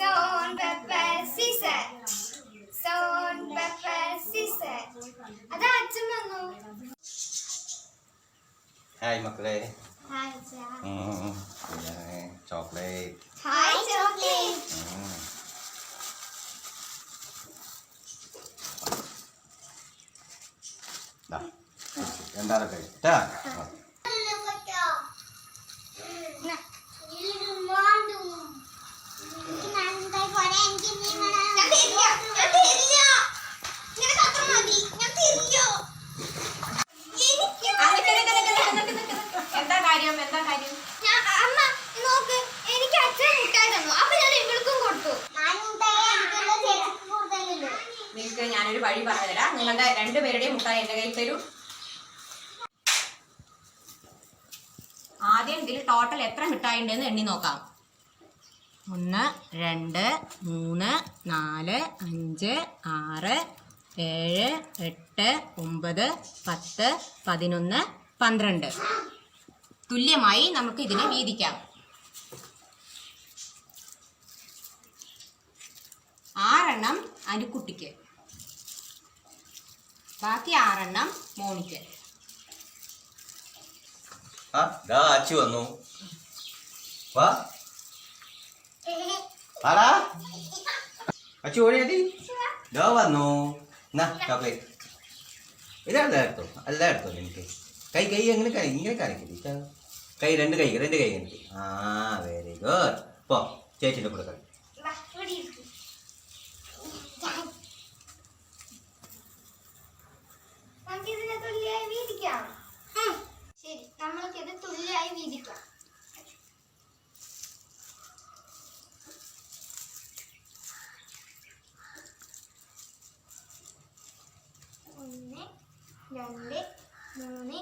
Son, pepper, scissor. Son, pepper, scissor. അതാ അച്ഛൻ വന്നു. ഹായ് മക്കളെ. Hi chocolate. Hi chocolate. എന്താ കഴിച്ചാ എന്താ കാര്യം എന്താ കാര്യം അമ്മ നോക്ക് എനിക്ക് അച്ഛൻ മുട്ടായി തന്നു അപ്പൊ ഞാൻ ഇവൾക്കും കൊടുത്തു നിങ്ങൾക്ക് ഞാനൊരു വഴി പറഞ്ഞുതരാം. നിങ്ങളുടെ രണ്ടുപേരുടെയും മുട്ടായി എന്റെ കയ്യിൽ തരൂ. ആദ്യം ഇതിൽ ടോട്ടൽ എത്ര മിഠായി ഉണ്ടെന്ന് എണ്ണി നോക്കാം. ഒന്ന് രണ്ട് മൂന്ന് നാല് അഞ്ച് ആറ് ഏഴ് എട്ട് ഒമ്പത് പത്ത് പതിനൊന്ന് പന്ത്രണ്ട്. തുല്യമായി നമുക്ക് ഇതിനെ വീതിക്കാം. ആറെണ്ണം അനുക്കുട്ടിക്ക് ബാക്കി ആറെണ്ണം മോണിക്ക്. ആ ദാ അച്ചു വന്നു. വാ. ആടാ. അച്ചു ഓടിയതി ദാ വന്നു. എന്നാ ഇതാണ് എടുത്തോ. അല്ല എടുത്തോ എനിക്ക് കൈ കൈ എങ്ങനെ കൈ ഇങ്ങനെ കാണിക്കില്ല കൈ രണ്ട് കൈ രണ്ട് കൈ എനിക്ക് ആ വെരി ഗുഡ് പോ ചേച്ചിന്റെ കൂടെ കളി വാ, ഇവിടെ ഇരിക്ക്. നമുക്കിതിനെ തുല്യമായി വീതിക്കാം ശരി നമ്മൾക്കിത് തുല്യമായി വീതിക്കാം ഒന്ന് രണ്ട് മൂന്ന്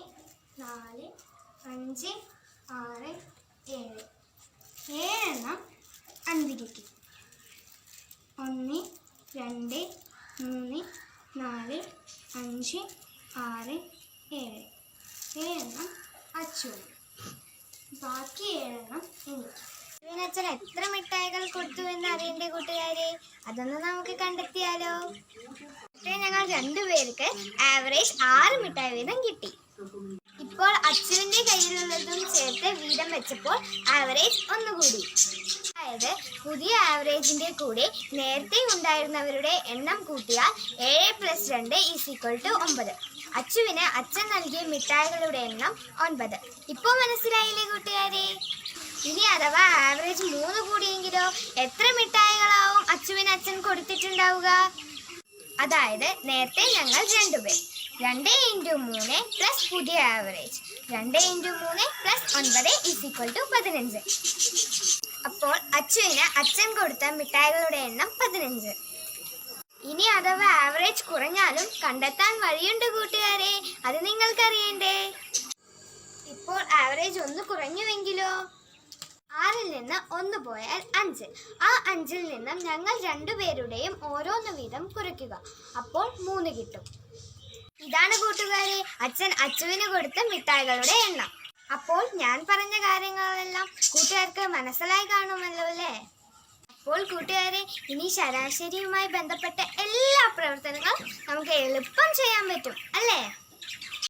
നാല് അഞ്ച് ആറ് ഏഴ്. ഏഴെണ്ണം അന്തിരിക്കും ഒന്ന് രണ്ട് മൂന്ന് നാല് അഞ്ച് ആറ് ഏഴ്. ഏഴെണ്ണം അച്ചു ബാക്കി ഏഴെണ്ണം എനിക്ക്. എത്ര മിഠായികൾ കൊടുത്തു എന്ന് അറിയണ്ടേ കൂട്ടുകാരെ? അതൊന്ന് നമുക്ക് കണ്ടെത്തിയാലോ? ഞങ്ങൾ രണ്ടുപേർക്ക് ആവറേജ് ആറ് മിഠായി വീതം കിട്ടി. ഇപ്പോൾ അച്ചുവിന്റെ കയ്യിലുള്ളതും ചേർത്ത് വീതം വെച്ചപ്പോൾ ആവറേജ് ഒന്നുകൂടി. അതായത് പുതിയ ആവറേജിന്റെ കൂടെ നേരത്തെ ഉണ്ടായിരുന്നവരുടെ എണ്ണം കൂട്ടിയാൽ ഏഴ് പ്ലസ് രണ്ട് ഈസ് ഈക്വൽ ടു ഒമ്പത്. അച്ചുവിന് അച്ഛൻ നൽകിയ മിഠായികളുടെ എണ്ണം ഒൻപത്. ഇപ്പോൾ മനസ്സിലായില്ലേ കൂട്ടുകാരെ? ഇനി അഥവാ ആവറേജ് മൂന്ന് കൂടിയെങ്കിലോ എത്ര മിഠായികളാവും അച്ചുവിന് അച്ഛൻ കൊടുത്തിട്ടുണ്ടാവുക? അതായത് നേരത്തെ ഞങ്ങൾ രണ്ടുപേർ രണ്ട് ഇന്റു മൂന്ന് പ്ലസ് പുതിയ ആവറേജ് രണ്ട് ഇന്റു മൂന്ന് പ്ലസ് ഒൻപത് ഈസ് ഈക്വൽ ടു പതിനഞ്ച്. അപ്പോൾ അച്ചുവിന് അച്ഛൻ കൊടുത്ത മിഠായികളുടെ എണ്ണം പതിനഞ്ച്. ഇനി അഥവാ ആവറേജ് കുറഞ്ഞാലും കണ്ടെത്താൻ വഴിയുണ്ട് കൂട്ടുകാരെ. അത് നിങ്ങൾക്കറിയണ്ടേ. ഇപ്പോൾ ആവറേജ് ഒന്ന് കുറഞ്ഞുവെങ്കിലോ? ആറിൽ നിന്ന് ഒന്ന് പോയാൽ അഞ്ച്. ആ അഞ്ചിൽ നിന്നും ഞങ്ങൾ രണ്ടുപേരുടെയും ഓരോന്ന് വീതം കുറയ്ക്കുക. അപ്പോൾ മൂന്ന് കിട്ടും. ഇതാണ് കൂട്ടുകാരെ അച്ഛൻ അച്ചുവിന് കൊടുത്ത മിഠായികളുടെ എണ്ണം. അപ്പോൾ ഞാൻ പറഞ്ഞ കാര്യങ്ങളെല്ലാം കൂട്ടുകാർക്ക് മനസ്സിലായി കാണുമല്ലോ അല്ലേ? അപ്പോൾ കൂട്ടുകാരെ ഇനി ശരാശരിയുമായി ബന്ധപ്പെട്ട എല്ലാ പ്രവർത്തനങ്ങളും നമുക്ക് എളുപ്പം ചെയ്യാൻ പറ്റും അല്ലേ?